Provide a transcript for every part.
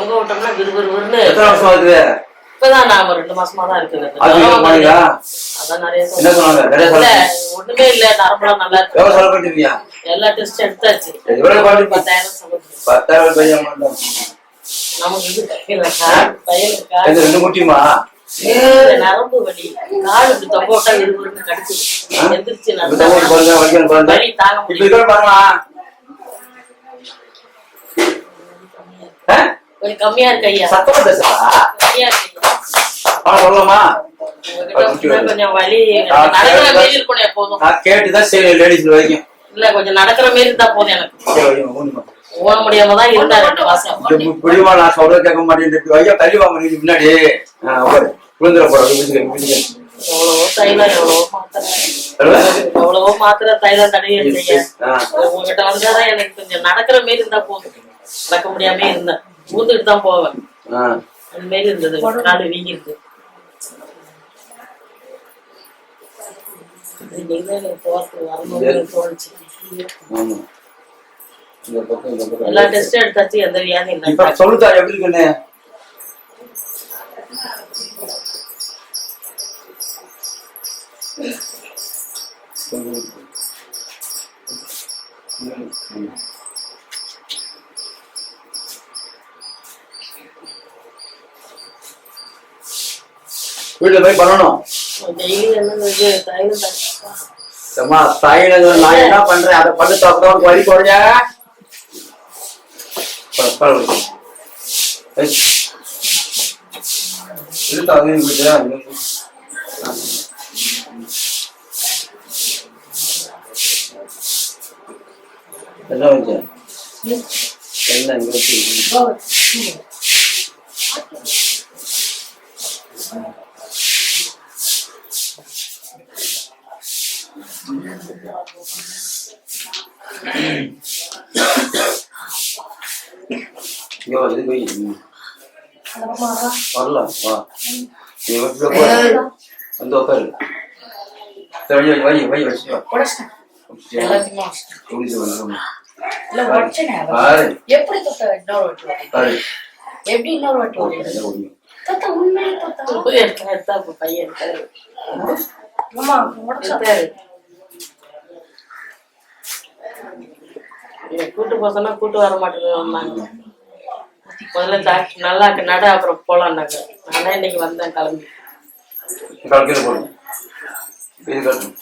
தொங்க விட்டோம்னா விறுவிறுன்னு இப்பதான் நாம ரெண்டு மாசமா தான் இருக்குது அதான் நிறைய ஒண்ணுமே இல்ல நரம்பெல்லாம் நல்லா இருக்கு. எல்லா டெஸ்ட் எடுத்தாச்சு. பத்தாயிரம் பத்தாயிரம். நமக்கு இது கால் இது ரெண்டு முட்டியுமா? நரம்பு வலி. கால் இப்படி தொங்க விட்டா விறுவிறுன்னு கடிக்குது எந்திரிச்சு நல்லா வலி தாங்க இப்ப கொஞ்சம் கம்மியா இருக்கு ஐயா. சத்தமா பேசுறா? கம்மியா இருக்கு சொல்லலாமா கொஞ்சம் வலி நடக்கிற மாரி இருக்கணும் எப்போதும் நான் கேட்டுதான் சரி லேடிஸ் வரைக்கும். இல்ல கொஞ்சம் நடக்கிற மாரி இருந்தா போதும் எனக்கு. சரி, வைங்க, ஊனிமா. ஓட முடியாம தான் இருந்தா ரெண்டு மாசம் புடிமா நான் சொல்றது கேட்க மாட்டேன். ஐயா தள்ளி வாங்க நீங்க முன்னாடி. ஆ, உட்காரு. விழுந்துட போறோம் விழுந்துக்க, விழுந்துக்க. எவ்வளவோ தைலம் எவ்வளவோ மாத்திரை. எவ்வளவோ மாத்திரை தைலம் தடவி இருந்தீங்க. உங்ககிட்ட வந்தாதான் எனக்கு கொஞ்சம் நடக்கிற மாரி இருந்தா போதும். நடக்க முடியாம இருந்தேன். ஊந்துட்டு தான் போவேன். அந்த மாரி இருந்தது. காலு வீங்கிருக்கு. எல்லா டெஸ்டும் எடுத்தாச்சு எந்த வியாதியும் இல்லை. சொல்லுதா எப்படி இருக்குன்னு? வீட்டுல போய் பண்ணணும். என்ன அம்மா நான் என்ன பண்றேன் அதை பண்ணு சாப்பிட்டா உனக்கு வீட்டுல? என்ன வச்ச? என்ன வச்சிருக்கீங்க? இங்க வா, இதுக்கு வை. நீ போ வந்து உட்காரு சரி வை வை வை வச்சு வா வச்சிட்டியா? குளிச்சு வந்துடும். இல்ல உடச்சனே அவ. பாரு எப்படி இன்னொரு வாட்டி வலி? பாரு எப்படி இன்னொரு வாட்டி வலி? என்ன முடியும் தொட்ட உண்மையிலே தொட்ட. போய் எடுத்தா எடுத்தா இப்ப பையன் இருக்காரு அம்மா, உடைச்சா. எடுத்தாரு இவ கூட்டு போக சொன்னா கூட்டு வர மாட்டேங்குது முதல்ல டாக்டர் நல்லா இருக்கு. நட அப்புறம் போலாம்னாங்க நானே இன்னைக்கு வந்தேன் கிளம்பி. இது கட்டணும்.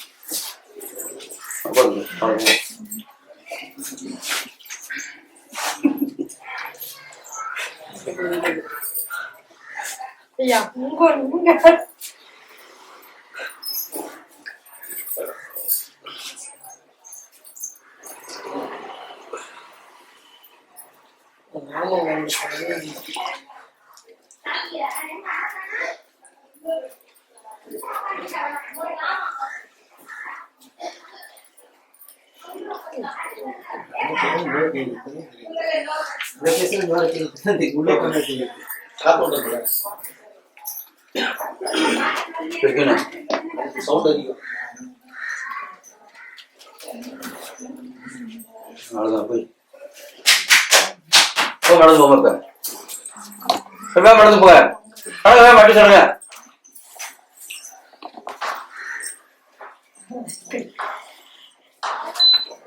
ஐயா, உங்க உங்க. நானும் வந்து இருக்குண்ணே. அவ்வளவுதான் போய் போ நடந்து போங்க நடந்து போங்க. நடங்க மட்டும் சொல்லுங்க.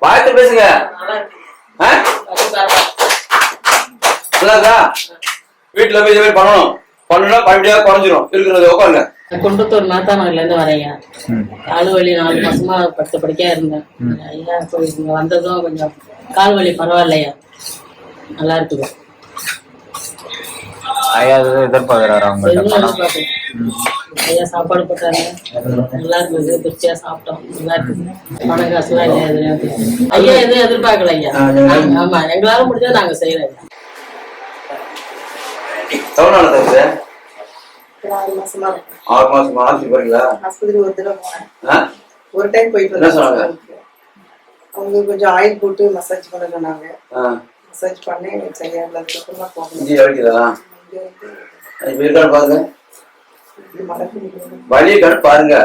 வாயத்து பேசுங்க. நல்லா இருக்கு? வீட்டுல போய் இது மாதிரி பண்ணணும். பண்ணுனா படிப்படியா குறைஞ்சிரும். இருக்கிறது உட்காருங்க. குண்டத்தூர் மாத்தானூர்ல இருந்து வரேங்க கால் வலி நாலு மாசமா படுத்த படுக்கையா இருந்தேன். ஐயா இப்போ இங்க வந்ததும் கொஞ்சம் கால் வலி பரவாயில்லையா? நல்லா இருக்குது. ஐயா எதிர்பார்க்கிறாரு எதிர்பார்க்கல. ஐயா சாப்பாடு போட்டாங்க நல்லா இருந்தது. திருப்தியா சாப்பிட்டோம். நல்லா இருக்குது. பணம் காசுலாம் ஐயா எதுவும் எதிர்பார்க்கல ஐயா. ஆமா எங்களால முடிஞ்சா நாங்க செய்யறோம் ஆறு மாசமா. ஆறு மாசம்? ஆஸ்பத்திரி ஒரு தடவை போனேன்? ஒரு டைம் போயிட்டு? அவங்க கொஞ்சம் ஆயில் போட்டு மசாஜ் பண்ண சொன்னாங்க. மசாஜ் பண்ணேன் எனக்கு சரியாகல அதுக்கப்புறமா பாருங்க. வலி இருக்கான்னு பாருங்க.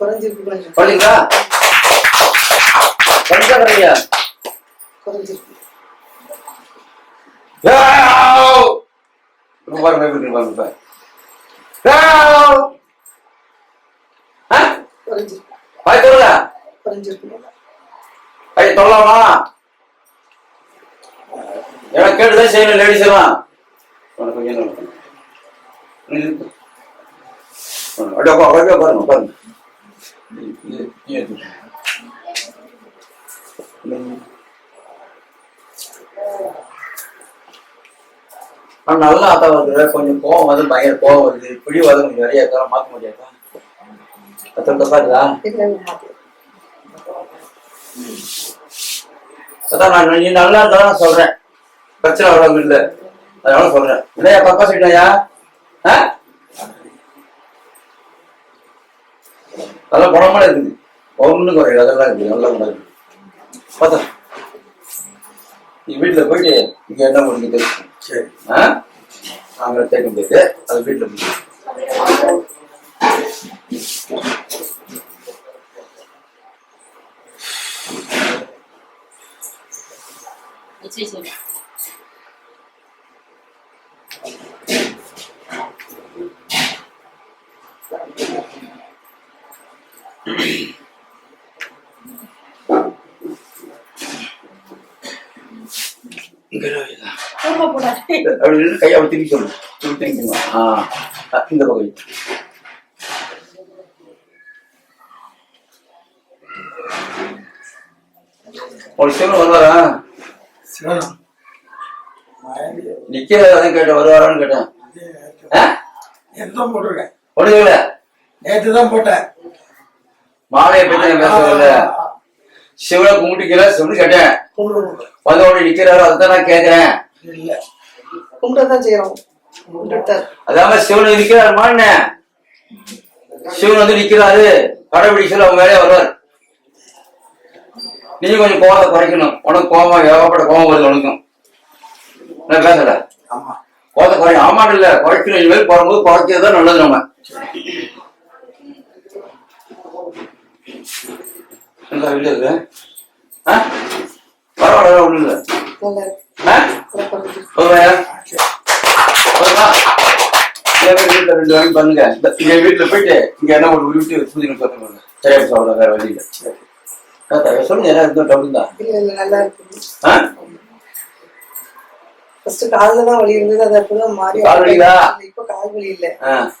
குறைஞ்சிருக்கு குறைஞ்சிருக்கா. குறைஞ்சா குறையா பாருங்க பாய் குறைஞ்சிருக்கு. சொல்லலாமா ஏன்னா கேட்டுதான் செய்யணும் லேடிஸ் எல்லாம். உனக்கு அப்படியே ஆனா ஆத்தா வருது கொஞ்சம் கோவம் வந்து பயங்கர கோவம் வருது. பிடி வந்து கொஞ்சம் நிறைய இருக்கா மாத்த முடியாதா? அத்தனை தப்பா இருக்குதா அதான் நான் நீ நல்லா இருந்தா நான் சொல்றேன். பிரச்சனை வரவங்க இல்லை. அதனால சொல்றேன். இல்லையா பாப்பா சொல்லிட்டாயா ஆ? நல்ல குணமான இருக்குது. ஒண்ணும் குறையாது அதெல்லாம் இருக்குது. நல்ல குணம் இருக்குது. பார்த்தா. நீ வீட்டில் போயிட்டு இங்கே என்ன முடிக்குது சரி. ஆ? நாங்கள் கேட்க முடியாது அது வீட்டில் முடியும் சரி சரி கையை அப்படி திருப்பி சொல்லு திருப்பி திருப்பிங்க ஆ இந்த வை. ஒரு சிவன் வருவாரா நிக்கிற அதான் கேட்டேன் வருவாரான்னு கேட்டேன். போட்டிருக்கேன். ஒண்ணுமில்ல நேற்று தான் போட்டேன். மாலையை பத்தி பேசுறதில்ல சிவனை கும்பிட்டுக்கல சிவனு கேட்டேன். வந்தோட நிக்கிறாரு? அதுதான் நான் கேட்கிறேன் இல்ல. கும்பிட்டு தான் செய்யறோம் அதாம சிவன் இருக்கிறாருமா என்ன? சிவன் வந்து நிக்கிறாரு. கடைபிடி சொல்லி அவங்க வேலையா வருவார். நீ கொஞ்சம் கோவத்தை குறைக்கணும். உனக்கு கோவம் ஏகப்பட்ட கோவம் வருது உனக்கும். நான் பேசல ஆமா. கோவத்தை குறை ஆமாம் இல்ல குறைக்கணும். இனிமேல் போகும்போது குறைக்கிறது தான் நல்லது நம்ம. பரவாயில்ல ஒண்ணும் இல்லை. ரெண்டு வாங்கி பண்ணுங்க என் வீட்டுல போயிட்டு இங்க என்ன ஒரு உருவிட்டு பூஜை சொல்லுங்க சரியா சொல்ல வேற வழி இல்ல தாத்தா, சொல்லுங்க என்ன இருந்தா டவுட் தான் இல்ல இல்ல நல்லா இருக்கு ஆ? ஃபர்ஸ்ட் கால்ல தான் வலி இருந்தது அது அப்பதான் மாறி கால் வலியா? இப்ப கால் வலி இல்ல.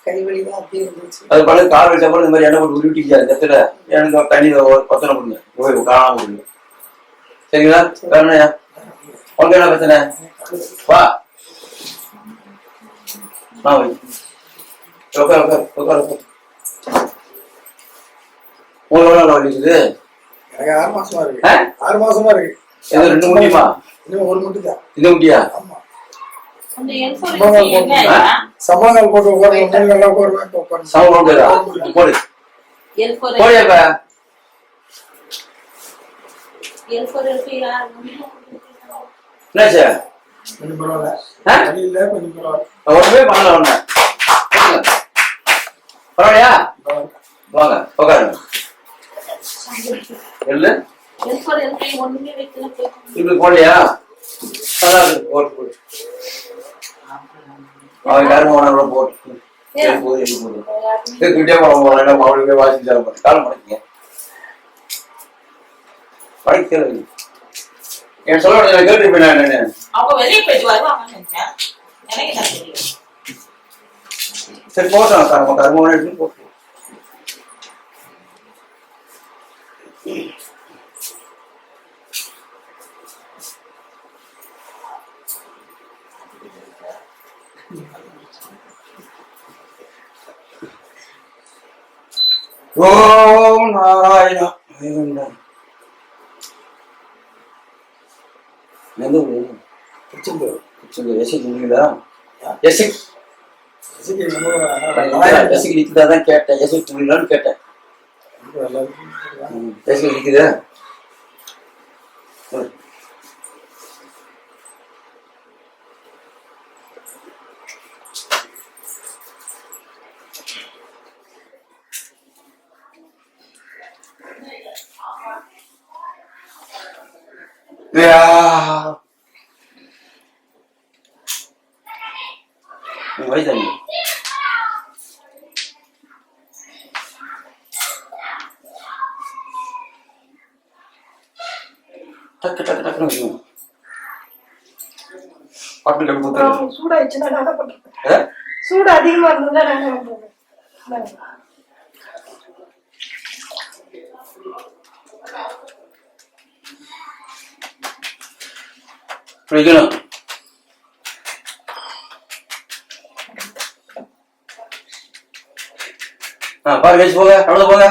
கை வலி தான் அப்படியே இருந்துச்சு. அது பண்ண கால் வச்சா கூட இந்த மாதிரி என்ன போட்டு அந்த இடத்துல? எனக்கு தண்ணி ஒரு பத்தனை கொடுங்க. போய் காணாம கொடுங்க. சரிங்களா? வேற என்னய்யா? உனக்கு என்ன பிரச்சனை? வா. வா வை. உட்கார் உட்கார் உங்களுக்கு ஆறு மாசமா இருக்கு? ஆறு மாசமா இருக்கு. ரெண்டு முடியுமா இன்னும் ஒரு முட்டு தான். இது முடியா ஆமா? சமாதானம் போட்டு உட்காருவேன் மூணு நல்லா உட்காருவேன் இப்ப உட்காருவேன். சவுண்ட் போடுதா போடு. L4 போடியா இப்ப L4 இருக்குயா? என்னாச்சு? கொஞ்சம் பரவாயில்ல. ஆ? வலி இல்ல கொஞ்சம் பரவாயில்ல. ஒண்ணுமே பண்ணல ஒண்ணு பரவாயில்லையா? பரவாயில்ல. வாங்க உட்காருங்க. இல்ல L4 இருக்கு, ஒண்ணுமே வைக்கல போய். இப்படி போடலையா? போட்டு போட்டு அவன் யாரும் உணர்வு போட்டு போது எழு போது கிட்டே போன அவளுக்கு வாசி தர மாட்டேன் காலம் மடக்கிங்க. படிக்கிறது என் சொல்ல நான் என்னன்னு? அவங்க வெளியே போயிட்டு வருவாங்கன்னு நினைச்சேன். எனக்கு என்ன தெரியும்? சரி போட்டோம் கர்ம கர்மம் எடுத்து போட்டு. ஓம் நாராயணா. ஊரு திருச்செந்தூர். நம்ம எசிக்கு நிற்குதா தான் கேட்டேன். எசி சொன்னீங்களான்னு கேட்டேன். பேசுங்க இருக்கு. நிற்குதா Yeah. உங்க வயசு என்ன? டக்கு டக்கு டக்குன்னு வைக்கணும் பாட்டில் எப்படி கொடுத்துருங்க சூடாயிடுச்சுன்னா பண்றது? ஆ? சூடு அதிகமா இருந்ததுன்னா பண்றது? இந்தாங்க. வைக்கணும் ஆ போங்க. அவ்வளோ போங்க.